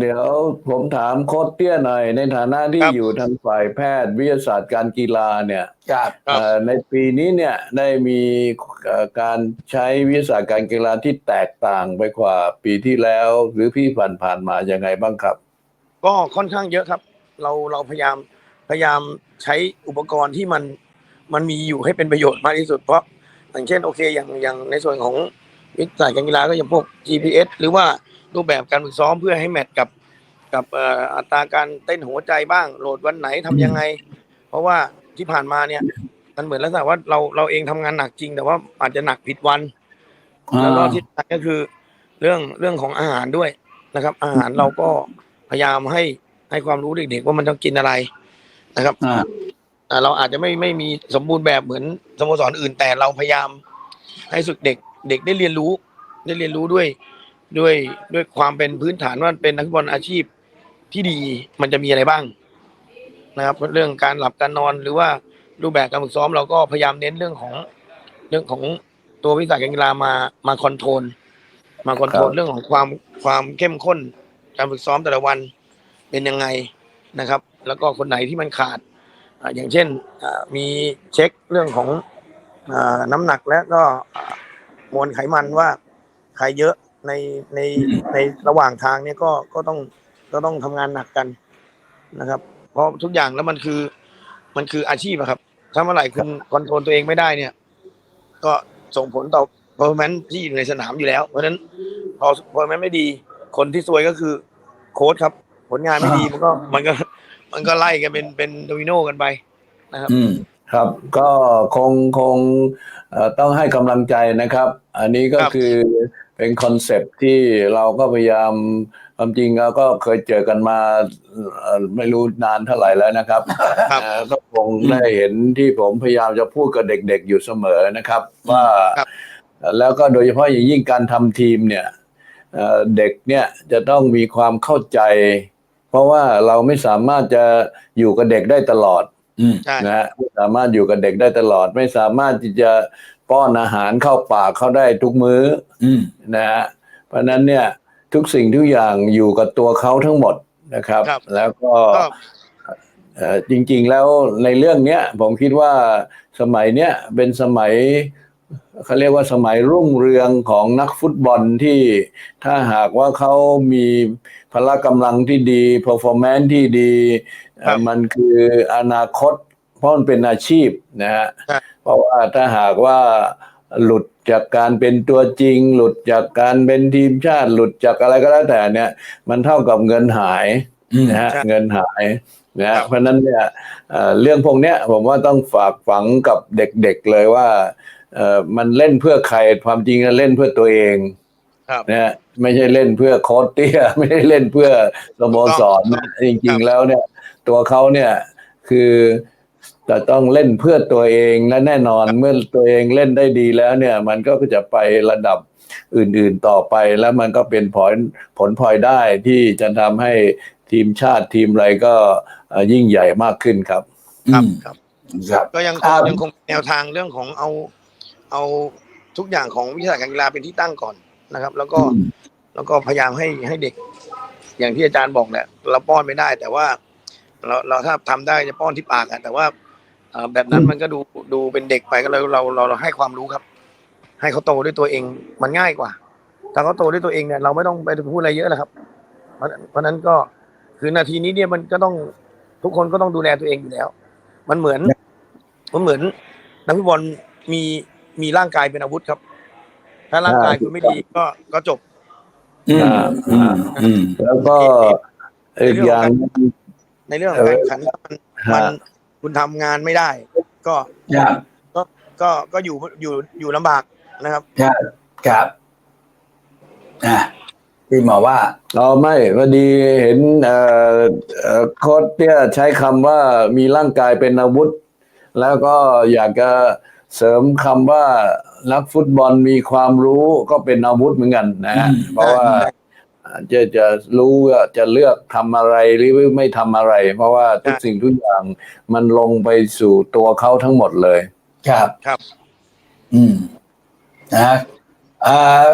เดี๋ยวผมถามโค้ชเตี้ยหน่อย ในฐานะที่ครับอยู่ทางฝ่ายแพทย์วิทยาศาสตร์การกีฬาเนี่ยครับครับเอ่อในปีนี้เนี่ยได้มีเอ่อการใช้วิทยาศาสตร์การกีฬาที่แตกต่างไปกว่าปีที่แล้ว หรือพี่ผ่านผ่านๆมายังไงบ้างครับ ก็ค่อนข้างเยอะครับ เราเราพยายามพยายามใช้อุปกรณ์ที่มันมันมีอยู่ให้เป็นประโยชน์มากที่สุดเพราะอย่างเช่นโอเคอย่างอย่างในส่วนของวิทยาศาสตร์การกีฬาก็อย่างพวก GPS หรือว่า รูปแบบการฝึกซ้อมเพื่อให้แมทกับกับเอ่ออัตราการเต้นหัวใจบ้าง โหลดวันไหนทำยังไง เพราะว่าที่ผ่านมาเนี่ย มันเหมือนลักษณะว่าเราเราเองทำงานหนักจริง แต่ว่าอาจจะหนักผิดวันแล้วก็ที่สำคัญก็คือเรื่องเรื่องของอาหารด้วยนะครับ อาหารเราก็พยายามให้ให้ความรู้เด็กๆว่ามันต้องกินอะไรนะครับอ่าอ่าเราอาจจะไม่ไม่มีสมบูรณ์แบบเหมือนสโมสรอื่น แต่เราพยายามให้สุดเด็กเด็กได้เรียนรู้ได้เรียนรู้ด้วย ด้วยด้วยความเป็นพื้นฐานว่าเป็นนักฟุตบอลอาชีพที่ดีมันจะมีอะไรบ้างนะครับ เรื่องการหลับการนอนหรือว่ารูปแบบการฝึกซ้อมเราก็พยายามเน้นเรื่องของเรื่องของตัววิสาหการกีฬามามาคอนโทรลมาคอนโทรลครับเรื่องของความความเข้มข้น การฝึกซ้อมแต่ละวันเป็นยังไงนะครับ แล้วก็คนไหนที่มันขาดอ่าอย่างเช่นอ่ามีเช็คเรื่องของอาน้ำหนักและก็อ่ามวลไขมันว่าใครเยอะ ในในในระหว่างทางเนี่ยก็ก็ต้องก็ต้องทำงานหนักกันนะครับ เพราะทุกอย่างแล้วมันคือมันคืออาชีพอะครับ ถ้าเมื่อไหร่คุณคอนโทรลตัวเองไม่ได้เนี่ย ก็ส่งผลต่อ performance ที่อยู่ในสนามอยู่แล้ว เพราะฉะนั้นพอ performance ไม่ดี คนที่ซวยก็คือโค้ชครับ ผลงานไม่ดีมันก็มันก็มันก็ไล่กันเป็นเป็นโดมิโนกันไปนะครับ อืมครับ ก็คงคงเอ่อต้องให้กำลังใจนะครับ อันนี้ก็ครับ คือ เป็นคอนเซปต์ที่เราก็พยายามความจริงเราก็เคยเจอกันมาเอ่อไม่รู้นานเท่าไหร่แล้วนะครับครับเอ่อก็คงได้เห็นที่ผมพยายามจะพูดกับเด็กๆอยู่เสมอนะครับ ว่าครับแล้วก็โดยเฉพาะอย่างยิ่งการทำทีมเนี่ยเอ่อเด็กเนี่ยจะต้องมีความเข้าใจ เพราะว่าเราไม่สามารถจะอยู่กับเด็กได้ตลอดอืมใช่นะฮะไม่สามารถอยู่กับเด็กได้ตลอด ไม่สามารถที่จะ ป้อนอาหารเข้าปากเขาได้ทุกมื้ออืมนะฮะเพราะฉะนั้นเนี่ยทุกสิ่งทุกอย่างอยู่กับตัวเขาทั้งหมดนะครับครับแล้วก็ก็เอ่อจริง ๆ แล้วในเรื่องเนี้ยผมคิดว่าสมัยเนี้ยเป็นสมัยเขาเรียกว่าสมัยรุ่งเรืองของนักฟุตบอลที่ถ้าหากว่าเขามีพละกำลังที่ดี performance ที่ดีเอ่อครับมันคืออนาคต เพราะมันเป็นอาชีพนะฮะใช่เพราะว่าถ้าหากว่าหลุดจากการเป็นตัวจริง หลุดจากการเป็นทีมชาติ หลุดจากอะไรก็แล้วแต่เนี่ย มันเท่ากับเงินหายอืมนะฮะใช่เงินหายนะครัฮะบเพราะฉะนั้นเนี่ยเอ่อเรื่องพวกเนี้ยผมว่าต้องฝากฝังกับเด็กๆเลยว่าเอ่อมันเล่นเพื่อใครความจริงอะเล่นเพื่อตัวเองครับนะฮะไม่ใช่เล่นเพื่อโค้ชเตี้ยไม่ได้เล่นเพื่อสโมสรนะจริง ๆ แล้วเนี่ย ตัวเขาเนี่ยคือ จะต้องเล่นเพื่อตัวเองและแน่นอนเมื่อตัวเองเล่นได้ดีแล้วเนี่ย มันก็จะไประดับอื่นๆต่อไปแล้วมันก็เป็นผลผลพลอยได้ที่จะทำให้ทีมชาติทีมอะไรก็เอ่อยิ่งใหญ่มากขึ้นครับ ครับอืมครับครับก็ยังคครังบยังคงแนวทางเรื่องของเอาเอาทุกอย่างของวิชาการกีฬาเป็นที่ตั้งก่อนนะครับ แล้วก็อืมแล้วก็พยายามให้ให้เด็ก อย่างที่อาจารย์บอกแหละเราป้อนไม่ได้ แต่ว่า เราเราถ้าทำได้จะป้อนที่ปากอะแต่ว่าเอ่อ แบบนั้นมันก็ดูดูเป็นเด็กไปก็เลยเราเราเราให้ความรู้ครับ ให้เขาโตด้วยตัวเองมันง่ายกว่าถ้าเขาโตด้วยตัวเองเนี่ยเราไม่ต้องไปพูดอะไรเยอะแล้วครับ เพราะเพราะฉะนั้นก็คือนาทีนี้เนี่ยมันก็ต้องทุกคนก็ต้องดูแลตัวเองอยู่แล้ว มันเหมือนมันเหมือนนักฟุตบอลมีมีร่างกายเป็นอาวุธครับ ถ้าร่างกายคุณไม่ดีก็ก็จบอืมอืมอืมแล้วก็อีกอย่างหนึ่งในเรื่องของการแข่งขันมันมันฮะ คุณทำงานไม่ได้ ก็ครับก็ก็ก็อยู่อยู่อยู่ลำบากนะครับ ครับครับอะพี่หมอว่าเราไม่พอดีเห็นเอ่อเอ่อโค้ชเนี่ยใช้คำว่ามีร่างกายเป็นอาวุธ แล้วก็อยากจะเสริมคำว่านักฟุตบอลมีความรู้ก็เป็นอาวุธเหมือนกันนะฮะอืมเพราะว่า จะจะรู้ว่าจะเลือกทำอะไรหรือไม่ทำอะไร เพราะว่าทุกสิ่งทุกอย่างมันลงไปสู่ตัวเขาทั้งหมดเลย ครับครับ อืมนะอ่า